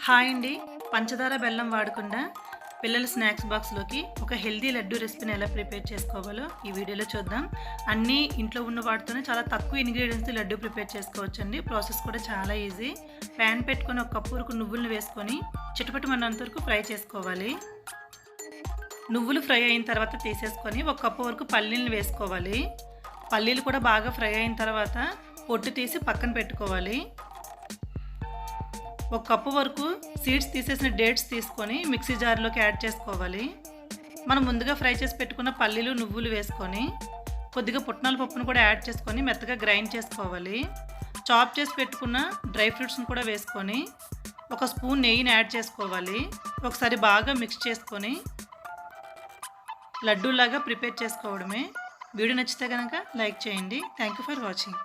Hi అండి. పంచదార బెల్లం వాడకుండా పిల్లల స్నాక్స్ బాక్స్లోకి ఒక హెల్దీ లడ్డు రెసిపీని ఎలా ప్రిపేర్ చేసుకోవాలో ఈ వీడియోలో చూద్దాం. అన్నీ ఇంట్లో ఉన్న వాటితోనే చాలా తక్కువ ఇంగ్రీడియంట్స్ లడ్డు ప్రిపేర్ చేసుకోవచ్చండి. ప్రాసెస్ కూడా చాలా ఈజీ. ప్యాన్ పెట్టుకొని ఒక కప్పు వరకు నువ్వులను వేసుకొని చిటపటమన్నంత వరకు ఫ్రై చేసుకోవాలి. నువ్వులు ఫ్రై అయిన తర్వాత తీసేసుకొని ఒక కప్పు వరకు పల్లీలను వేసుకోవాలి. పల్లీలు కూడా బాగా ఫ్రై అయిన తర్వాత పొట్టు తీసి పక్కన పెట్టుకోవాలి. ఒక కప్పు వరకు సీడ్స్ తీసేసిన డేట్స్ తీసుకొని మిక్సీ జార్లోకి యాడ్ చేసుకోవాలి. మనం ముందుగా ఫ్రై చేసి పెట్టుకున్న పల్లీలు నువ్వులు వేసుకొని కొద్దిగా పుట్నాల పప్పును కూడా యాడ్ చేసుకొని మెత్తగా గ్రైండ్ చేసుకోవాలి. చాప్ చేసి పెట్టుకున్న డ్రై ఫ్రూట్స్ని కూడా వేసుకొని ఒక స్పూన్ నెయ్యిని యాడ్ చేసుకోవాలి. ఒకసారి బాగా మిక్స్ చేసుకొని లడ్డూలాగా ప్రిపేర్ చేసుకోవడమే. వీడియో నచ్చితే కనుక లైక్ చేయండి. Thank you for watching.